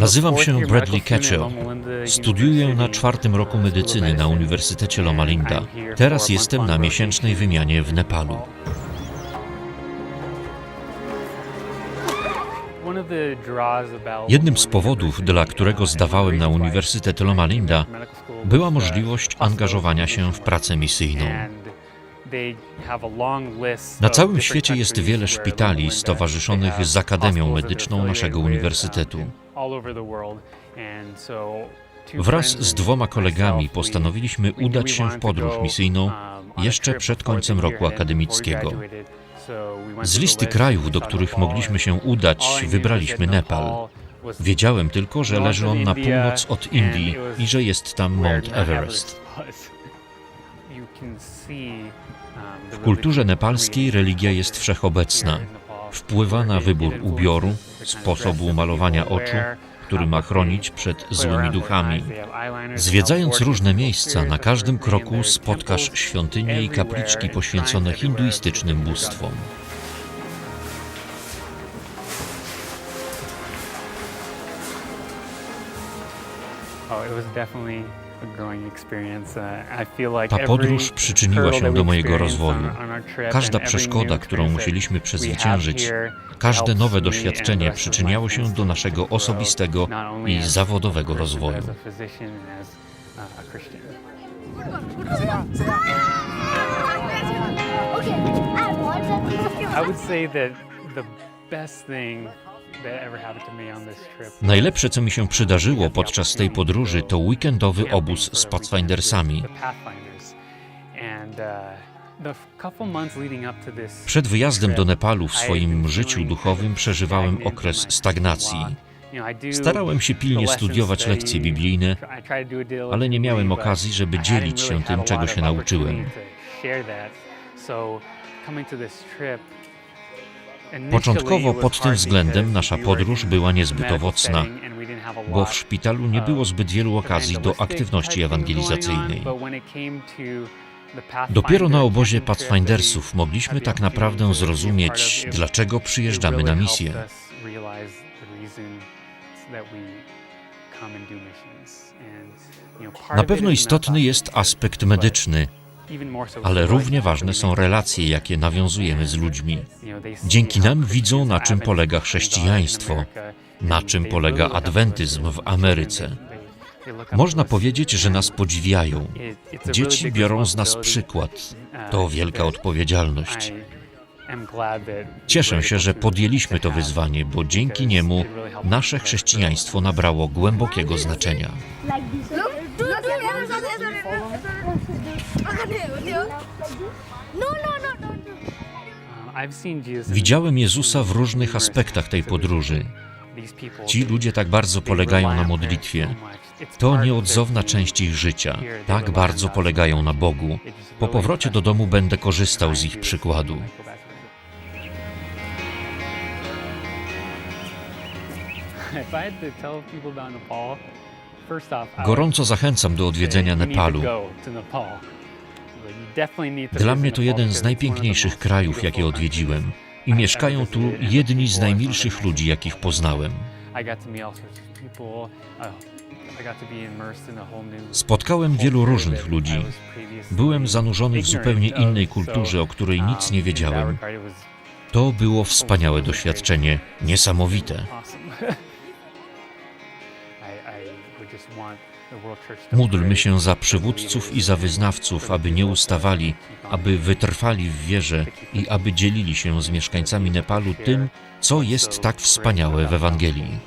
Nazywam się Bradley Ketchell. Studiuję na czwartym roku medycyny na Uniwersytecie Loma Linda. Teraz jestem na miesięcznej wymianie w Nepalu. Jednym z powodów, dla którego zdawałem na Uniwersytet Loma Linda, była możliwość angażowania się w pracę misyjną. Na całym świecie jest wiele szpitali stowarzyszonych z Akademią Medyczną naszego uniwersytetu. Wraz z dwoma kolegami postanowiliśmy udać się w podróż misyjną jeszcze przed końcem roku akademickiego. Z listy krajów, do których mogliśmy się udać, wybraliśmy Nepal. Wiedziałem tylko, że leży on na północ od Indii i że jest tam Mount Everest. W kulturze nepalskiej religia jest wszechobecna. Wpływa na wybór ubioru, sposobu malowania oczu, który ma chronić przed złymi duchami. Zwiedzając różne miejsca, na każdym kroku spotkasz świątynie i kapliczki poświęcone hinduistycznym bóstwom. Ta podróż przyczyniła się do mojego rozwoju. Każda przeszkoda, którą musieliśmy przezwyciężyć, każde nowe doświadczenie przyczyniało się do naszego osobistego i zawodowego rozwoju. I would say that the best thing Najlepsze, co mi się przydarzyło podczas tej podróży, to weekendowy obóz z Pathfindersami. uh, Przed wyjazdem do Nepalu w swoim życiu duchowym przeżywałem okres stagnacji. Starałem się pilnie studiować lekcje biblijne, ale nie miałem okazji, żeby dzielić się tym, czego się nauczyłem. Początkowo pod tym względem nasza podróż była niezbyt owocna, bo w szpitalu nie było zbyt wielu okazji do aktywności ewangelizacyjnej. Dopiero na obozie Pathfindersów mogliśmy tak naprawdę zrozumieć, dlaczego przyjeżdżamy na misję. Na pewno istotny jest aspekt medyczny, ale równie ważne są relacje, jakie nawiązujemy z ludźmi. Dzięki nam widzą, na czym polega chrześcijaństwo, na czym polega adwentyzm w Ameryce. Można powiedzieć, że nas podziwiają. Dzieci biorą z nas przykład. To wielka odpowiedzialność. Cieszę się, że podjęliśmy to wyzwanie, bo dzięki niemu nasze chrześcijaństwo nabrało głębokiego znaczenia. Widziałem Jezusa w różnych aspektach tej podróży. Ci ludzie tak bardzo polegają na modlitwie. To nieodzowna część ich życia. Tak bardzo polegają na Bogu. Po powrocie do domu będę korzystał z ich przykładu. Gorąco zachęcam do odwiedzenia Nepalu. Dla mnie to jeden z najpiękniejszych krajów, jakie odwiedziłem. I mieszkają tu jedni z najmilszych ludzi, jakich poznałem. Spotkałem wielu różnych ludzi. Byłem zanurzony w zupełnie innej kulturze, o której nic nie wiedziałem. To było wspaniałe doświadczenie, niesamowite. Módlmy się za przywódców i za wyznawców, aby nie ustawali, aby wytrwali w wierze i aby dzielili się z mieszkańcami Nepalu tym, co jest tak wspaniałe w Ewangelii.